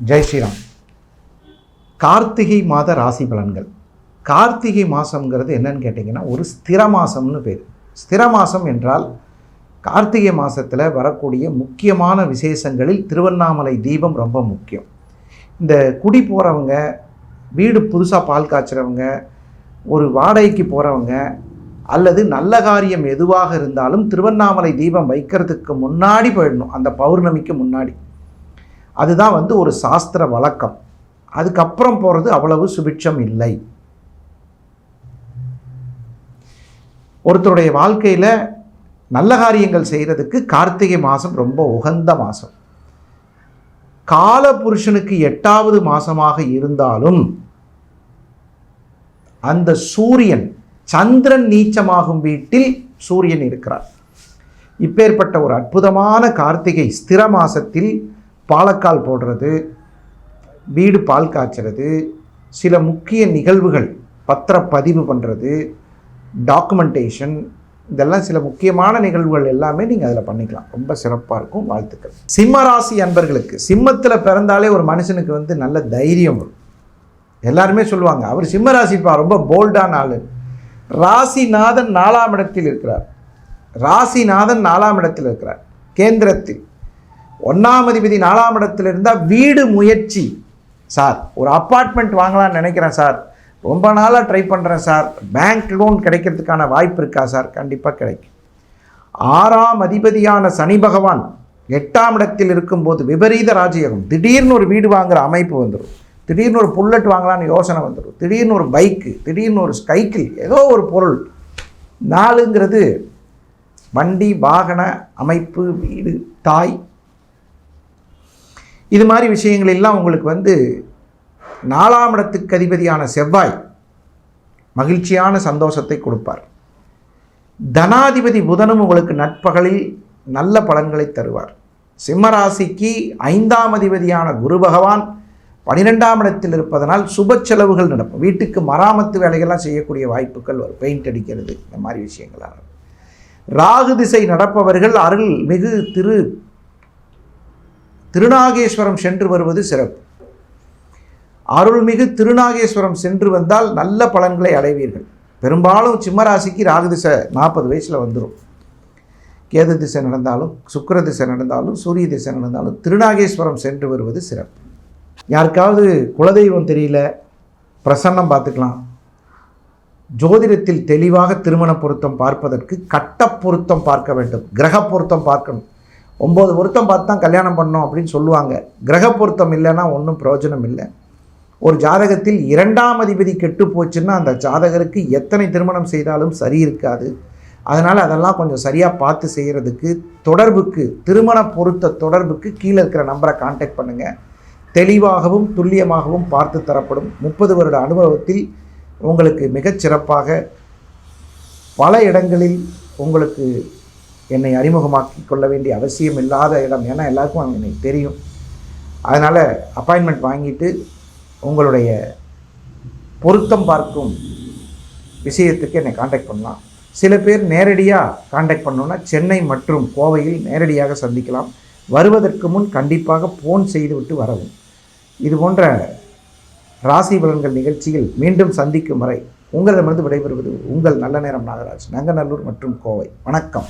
ஜெய் ஸ்ரீராம். கார்த்திகை மாத ராசி பலன்கள். கார்த்திகை மாதம்ங்கிறது என்னன்னு கேட்டிங்கன்னா ஒரு ஸ்திர மாதம்னு பேர். ஸ்திர மாதம் என்றால் கார்த்திகை மாதத்தில் வரக்கூடிய முக்கியமான விசேஷங்களில் திருவண்ணாமலை தீபம் ரொம்ப முக்கியம். இந்த குடி போகிறவங்க வீடு புதுசாக பால் காய்ச்சுறவங்க ஒரு வாடகைக்கு போகிறவங்க அல்லது நல்ல காரியம் எதுவாக இருந்தாலும் திருவண்ணாமலை தீபம் வைக்கிறதுக்கு முன்னாடி போயிடணும். அந்த பௌர்ணமிக்கு முன்னாடி. அதுதான் வந்து ஒரு சாஸ்திர வழக்கம். அதுக்கப்புறம் போகிறது அவ்வளவு சுபிட்சம் இல்லை. ஒருத்தருடைய வாழ்க்கையில் நல்ல காரியங்கள் செய்கிறதுக்கு கார்த்திகை மாதம் ரொம்ப உகந்த மாதம் கால புருஷனுக்கு எட்டாவது மாதமாக இருந்தாலும் அந்த சூரியன் சந்திரன் நீச்சமாகும் வீட்டில் சூரியன் இருக்கிறார். இப்பேற்பட்ட ஒரு அற்புதமான கார்த்திகை ஸ்திர மாசத்தில் பாலக்கால் போடுறது வீடு பால் காய்ச்சறது சில முக்கிய நிகழ்வுகள் பத்திரப்பதிவு பண்ணுறது டாக்குமெண்டேஷன் இதெல்லாம் சில முக்கியமான நிகழ்வுகள் எல்லாமே நீங்கள் அதில் பண்ணிக்கலாம். ரொம்ப சிறப்பாக இருக்கும். வாழ்த்துக்கள். சிம்ம ராசி அன்பர்களுக்கு சிம்மத்தில் பிறந்தாலே ஒரு மனுஷனுக்கு வந்து நல்ல தைரியம் வரும். எல்லாருமே சொல்லுவாங்க அவர் சிம்ம ராசிப்பா ரொம்ப போல்டான ஆள். ராசிநாதன் நாலாம் இடத்தில் இருக்கிறார். ராசிநாதன் நாலாம் இடத்தில் இருக்கிறார். கேந்திரத்தில். ஒன்றாம் அதிபதி நாலாம் இடத்தில் இருந்தால் வீடு முயற்சி. சார் ஒரு அப்பார்ட்மெண்ட் வாங்கலாம்னு நினைக்கிறேன் சார். ரொம்ப நாளாக ட்ரை பண்ணுறேன் சார். பேங்க் லோன் கிடைக்கிறதுக்கான வாய்ப்பு இருக்கா சார்? கண்டிப்பாக கிடைக்கும். ஆறாம் அதிபதியான சனி பகவான் எட்டாம் இடத்தில் இருக்கும்போது விபரீத ராஜயோகம். திடீர்னு ஒரு வீடு வாங்குற அமைப்பு வந்துடும் திடீர்னு ஒரு புல்லட் வாங்கலான்னு யோசனை வந்துடும் திடீர்னு ஒரு பைக்கு திடீர்னு ஒரு சைக்கிள் ஏதோ ஒரு பொருள். நாலுங்கிறது வண்டி வாகன அமைப்பு வீடு தாய் இது மாதிரி விஷயங்கள் எல்லாம் உங்களுக்கு வந்து நாலாம் இடத்துக்கு அதிபதியான செவ்வாய் மகிழ்ச்சியான சந்தோஷத்தை கொடுப்பார். தனாதிபதி புதனும் உங்களுக்கு நட்பகலில் நல்ல பலன்களை தருவார். சிம்மராசிக்கு ஐந்தாம் அதிபதியான குரு பகவான் பனிரெண்டாம் இடத்தில் இருப்பதனால் சுப செலவுகள் நடக்கும். வீட்டுக்கு மராமத்து வேலைகள்லாம் செய்யக்கூடிய வாய்ப்புகள் வரும். பெயிண்ட் அடிக்கிறது இந்த மாதிரி விஷயங்களாக ராகு திசை நடப்பவர்கள் அருள் மிகு திரு திருநாகேஸ்வரம் சென்று வருவது சிறப்பு. அருள்மிகு திருநாகேஸ்வரம் சென்று வந்தால் நல்ல பலன்களை அடைவீர்கள். பெரும்பாலும் சிம்மராசிக்கு ராகு திசை நாற்பது வயசில் வந்துடும் கேது திசை நடந்தாலும் சுக்கர திசை நடந்தாலும் சூரிய திசை நடந்தாலும் திருநாகேஸ்வரம் சென்று வருவது சிறப்பு. யாருக்காவது குலதெய்வம் தெரியல பிரசன்னம் பார்த்துக்கலாம். ஜோதிடத்தில் தெளிவாக திருமண பொருத்தம் பார்ப்பதற்கு கட்ட பொருத்தம் பார்க்க வேண்டும். கிரக பொருத்தம் பார்க்கணும். ஒம்பது பொருத்தம் பார்த்து தான் கல்யாணம் பண்ணோம் அப்படின்னு சொல்லுவாங்க. கிரக பொருத்தம் இல்லைன்னா ஒன்றும் பிரயோஜனம் இல்லை. ஒரு ஜாதகத்தில் இரண்டாம் அதிபதி கெட்டு போச்சுன்னா அந்த ஜாதகருக்கு எத்தனை திருமணம் செய்தாலும் சரி இருக்காது. அதனால் அதெல்லாம் கொஞ்சம் சரியாக பார்த்து செய்கிறதுக்கு தொடர்புக்கு திருமண பொருத்த தொடர்புக்கு கீழே இருக்கிற நம்பரை காண்டாக்ட் பண்ணுங்கள் தெளிவாகவும் துல்லியமாகவும் பார்த்து தரப்படும். முப்பது வருட அனுபவத்தில் உங்களுக்கு மிகச்சிறப்பாக பல இடங்களில் உங்களுக்கு என்னை அறிமுகமாக்கி கொள்ள வேண்டிய அவசியம் இல்லாத இடம். ஏன்னா எல்லாருக்கும் என்னை தெரியும். அதனால் அப்பாயின்மெண்ட் வாங்கிட்டு உங்களுடைய பொருத்தம் பார்க்கும் விஷயத்துக்கு என்னை காண்டாக்ட் பண்ணலாம். சில பேர் நேரடியாக காண்டாக்ட் பண்ணோன்னா சென்னை மற்றும் கோவையில் நேரடியாக சந்திக்கலாம். வருவதற்கு முன் கண்டிப்பாக ஃபோன் செய்துவிட்டு வரவும். இது போன்ற ராசி பலன்கள் நிகழ்ச்சியில் மீண்டும் சந்திக்கும் வரை உங்களிடமிருந்து விடைபெறுவது உங்கள் நல்ல நேரம் நாகராஜ் நங்கநல்லூர் மற்றும் கோவை. வணக்கம்.